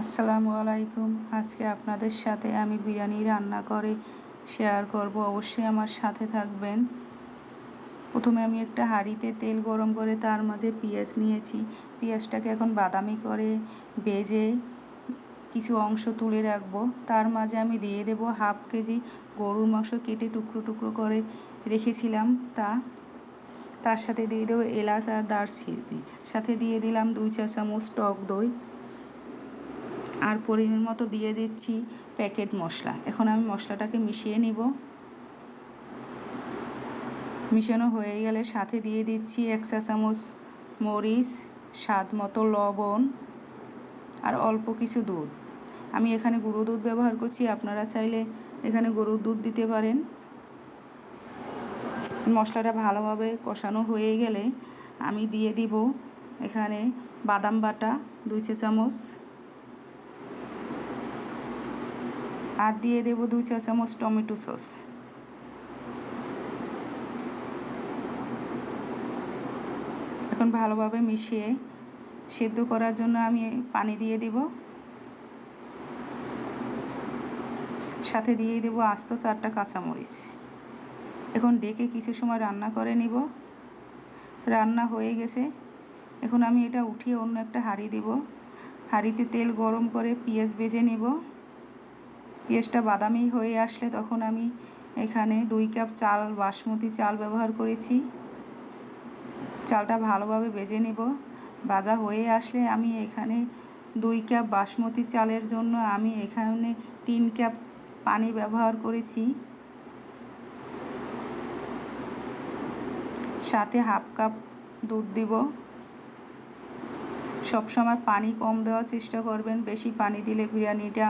আসসালামু আলাইকুম। আজকে আপনাদের সাথে আমি বিরিয়ানি রান্না করে শেয়ার করব। অবশ্যই আমার সাথে থাকবেন। প্রথমে আমি একটা হাঁড়িতে তেল গরম করে তার মাঝে পেঁয়াজ নিয়েছি। পেঁয়াজটাকে এখন বাদামি করে বেজে কিছু অংশ তুলে রাখব। তার মাঝে আমি দিয়ে দেব হাফ কেজি গরুর মাংস কেটে টুকরো টুকরো করে রেখেছিলাম তা। তার সাথে দিয়ে দেবো এলাচ আর দারচিনি। সাথে দিয়ে দিলাম দুই চা চামচ টক দই। আর পরিমাণ মতো দিয়ে দিচ্ছি প্যাকেট মশলা। এখন আমি মশলাটাকে মিশিয়ে নিব। মিশানো হয়ে গেলে সাথে দিয়ে দিচ্ছি এক চা চামচ মরিচ, স্বাদ মতো লবণ আর অল্প কিছু দুধ। আমি এখানে গুঁড়ো দুধ ব্যবহার করছি, আপনারা চাইলে এখানে গরুর দুধ দিতে পারেন। মশলাটা ভালোভাবে কষানো হয়ে গেলে আমি দিয়ে দিব এখানে বাদাম বাটা দুই চা চামচ আর দিয়ে দেব দুই চা চামচ টমেটো সস। এখন ভালোভাবে মিশিয়ে সেদ্ধ করার জন্য আমি পানি দিয়ে দিব। সাথে দিয়ে দেবো আস্ত চারটা কাঁচামরিচ। এখন ডেকে কিছু সময় রান্না করে নিব। রান্না হয়ে গেছে। এখন আমি এটা উঠিয়ে অন্য একটা হাঁড়ি দিব। হাঁড়িতে তেল গরম করে পেঁয়াজ বেজে নেব। পেঁয়াজটা বাদামি হয়ে আসলে তখন আমি এখানে দুই কাপ চাল, বাসমতি চাল ব্যবহার করেছি। চালটা ভালোভাবে বেজে নেব। ভাজা হয়ে আসলে আমি এখানে দুই কাপ বাসমতি চালের জন্য আমি এখানে তিন কাপ পানি ব্যবহার করেছি। সাথে হাফ কাপ দুধ দিব। সবসময় পানি কম দেওয়ার চেষ্টা করবেন। বেশি পানি দিলে বিরিয়ানিটা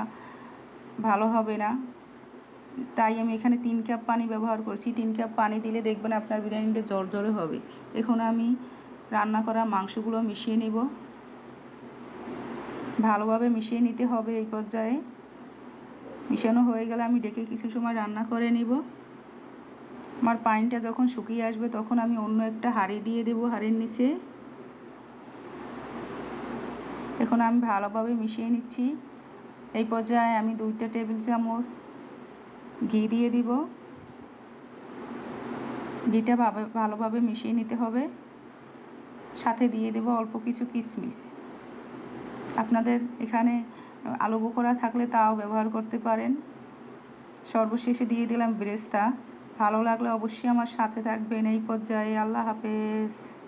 ভালো হবে না। তাই আমি এখানে তিন কাপ পানি ব্যবহার করছি। তিন কাপ পানি দিলে দেখবেন আপনার বিরিয়ানিটা জ্বর জ্বরে হবে। এখন আমি রান্না করা মাংসগুলো মিশিয়ে নেব। ভালোভাবে মিশিয়ে নিতে হবে এই পর্যায়ে। মিশানো হয়ে গেলে আমি ডেকে কিছু সময় রান্না করে নিব। আমার পানিটা যখন শুকিয়ে আসবে তখন আমি অন্য একটা হাঁড়ি দিয়ে দেবো হাঁড়ির নিচে। এখন আমি ভালোভাবে মিশিয়ে নিচ্ছি। এই পর্যায়ে আমি দুইটা টেবিল চামচ ঘি দিয়ে দিব। ঘিটা ভাবে, ভালোভাবে মিশিয়ে নিতে হবে। সাথে দিয়ে দেব অল্প কিছু কিশমিশ আপনাদের এখানে আলু বোকরা থাকলে তাও ব্যবহার করতে পারেন। সর্বশেষে দিয়ে দিলাম ব্রেস্তা। ভালো লাগলে অবশ্যই আমার সাথে থাকবেন। এই পর্যায়ে আল্লাহ হাফেজ।